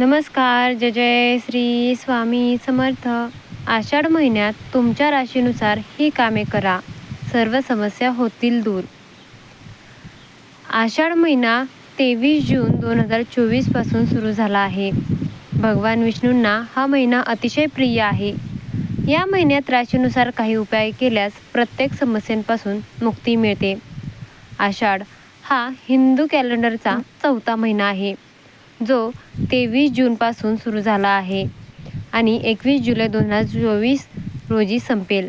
नमस्कार जय जय श्री स्वामी समर्थ. आषाढ महिन्यात तुमच्या राशीनुसार ही कामे करा. सर्व समस्या होतील दूर. आषाढ महिना तेवीस जून दोन हजार चोवीसपासून सुरू झाला आहे. भगवान विष्णूंना हा महिना अतिशय प्रिय आहे. या महिन्यात राशीनुसार काही उपाय केल्यास प्रत्येक समस्यांपासून मुक्ती मिळते. आषाढ हा हिंदू कॅलेंडरचा चौथा महिना आहे. जो तेवीस जूनपासून सुरू झाला आहे आणि एकवीस जुलै दोन हजार चोवीस रोजी संपेल.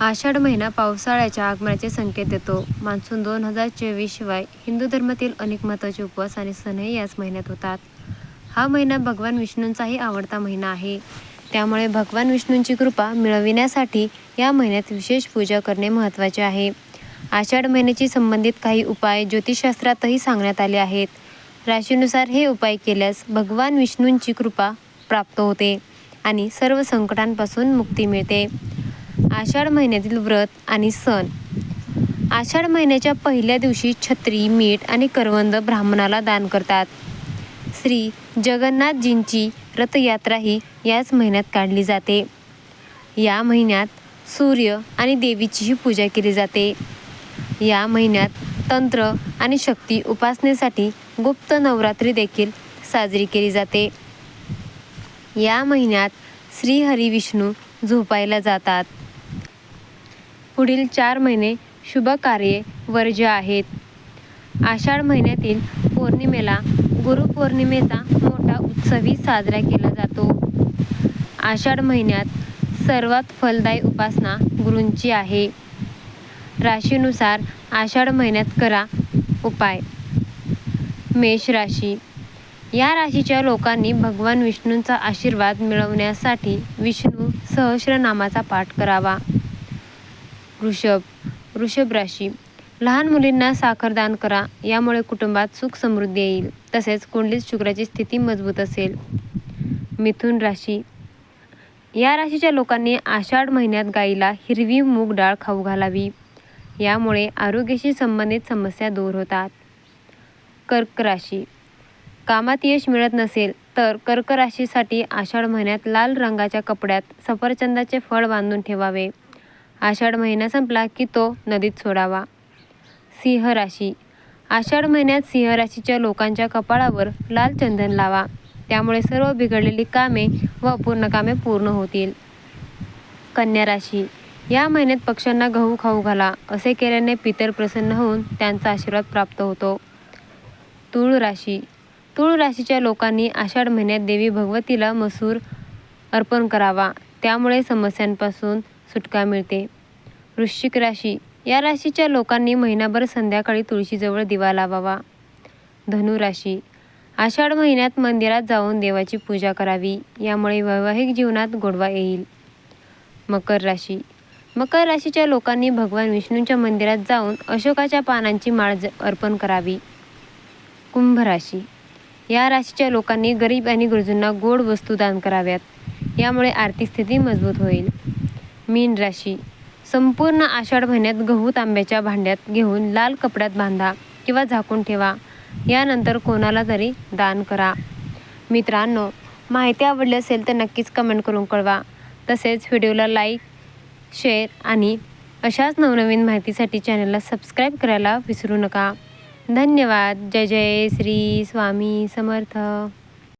आषाढ महिना पावसाळ्याच्या आगमनाचे संकेत देतो. मान्सून दोन हजार चोवीस शिवाय हिंदू धर्मातील अनेक महत्त्वाचे उपवास आणि सणही याच महिन्यात होतात. हा महिना भगवान विष्णूंचाही आवडता महिना आहे. त्यामुळे भगवान विष्णूंची कृपा मिळविण्यासाठी या महिन्यात विशेष पूजा करणे महत्त्वाचे आहे. आषाढ महिन्याशी संबंधित काही उपाय ज्योतिषशास्त्रातही सांगण्यात आले आहेत. राशीनुसार हे उपाय केल्यास भगवान विष्णूंची कृपा प्राप्त होते आणि सर्व संकटांपासून मुक्ती मिळते. आषाढ महिन्यातील व्रत आणि सण. आषाढ महिन्याच्या पहिल्या दिवशी छत्री मीठ आणि करवंद ब्राह्मणाला दान करतात. श्री जगन्नाथजींची रथयात्राही याच महिन्यात काढली जाते. या महिन्यात सूर्य आणि देवीचीही पूजा केली जाते. या महिन्यात तंत्र आणि शक्ती उपासनेसाठी गुप्त नवरात्री देखील साजरी केली जाते. या महिन्यात श्रीहरी विष्णू झोपायला जातात. पुढील चार महिने शुभ कार्ये वर्ज्य आहेत. आषाढ महिन्यातील पौर्णिमेला गुरुपौर्णिमेचा मोठा उत्सवही साजरा केला जातो. आषाढ महिन्यात सर्वात फलदायी उपासना गुरूंची आहे. राशीनुसार आषाढ महिन्यात करा उपाय. मेष राशी. या राशीच्या लोकांनी भगवान विष्णूंचा आशीर्वाद मिळवण्यासाठी विष्णू सहस्रनामाचा पाठ करावा. वृषभ. वृषभ राशी. लहान मुलींना साखरदान करा यामुळे कुटुंबात सुख समृद्धी येईल तसेच कुंडलीत शुक्राची स्थिती मजबूत असेल. मिथुन राशी. या राशीच्या लोकांनी आषाढ महिन्यात गाईला हिरवी मूग डाळ खाऊ घालावी. यामुळे आरोग्याशी संबंधित समस्या दूर होतात. कर्क राशी. कामात यश मिळत नसेल तर कर्क राशीसाठी आषाढ महिन्यात लाल रंगाच्या कपड्यात सफरचंदाचे फळ बांधून ठेवावे. आषाढ महिना संपला की तो नदीत सोडावा. सिंह राशी. आषाढ महिन्यात सिंह राशीच्या लोकांच्या कपाळावर लाल चंदन लावा. त्यामुळे सर्व बिघडलेली कामे व अपूर्ण कामे पूर्ण होतील. कन्या राशी. या महिन्यात पक्ष्यांना गहू खाऊ घाला असे केल्याने पितर प्रसन्न होऊन त्यांचा आशीर्वाद प्राप्त होतो. तुळ राशी. तुळ राशीच्या लोकांनी आषाढ महिन्यात देवी भगवतीला मसूर अर्पण करावा. त्यामुळे समस्यांपासून सुटका मिळते. वृश्चिक राशी. या राशीच्या लोकांनी महिनाभर संध्याकाळी तुळशीजवळ दिवा लावावा. धनु राशी. आषाढ महिन्यात मंदिरात जाऊन देवाची पूजा करावी. यामुळे वैवाहिक जीवनात गोडवा येईल. मकर राशी. मकर राशीच्या लोकांनी भगवान विष्णूंच्या मंदिरात जाऊन अशोकाच्या पानांची माळ ज- अर्पण करावी. कुंभ राशी या राशीच्या लोकांनी गरीब आणि गरजूंना गोड वस्तू दान कराव्यात. यामुळे आर्थिक स्थिती मजबूत होईल. मीन राशी. संपूर्ण आषाढ महिन्यात गहू तांब्याच्या भांड्यात घेऊन लाल कपड्यात बांधा किंवा झाकून ठेवा. यानंतर कोणाला तरी दान करा. मित्रांनो माहिती आवडली असेल तर नक्कीच कमेंट करून कळवा. तसेच व्हिडिओला लाईक शेअर आणि अशाच नवनवीन माहितीसाठी चॅनलला सबस्क्राईब करायला विसरू नका. धन्यवाद. जय जय श्री स्वामी समर्थ.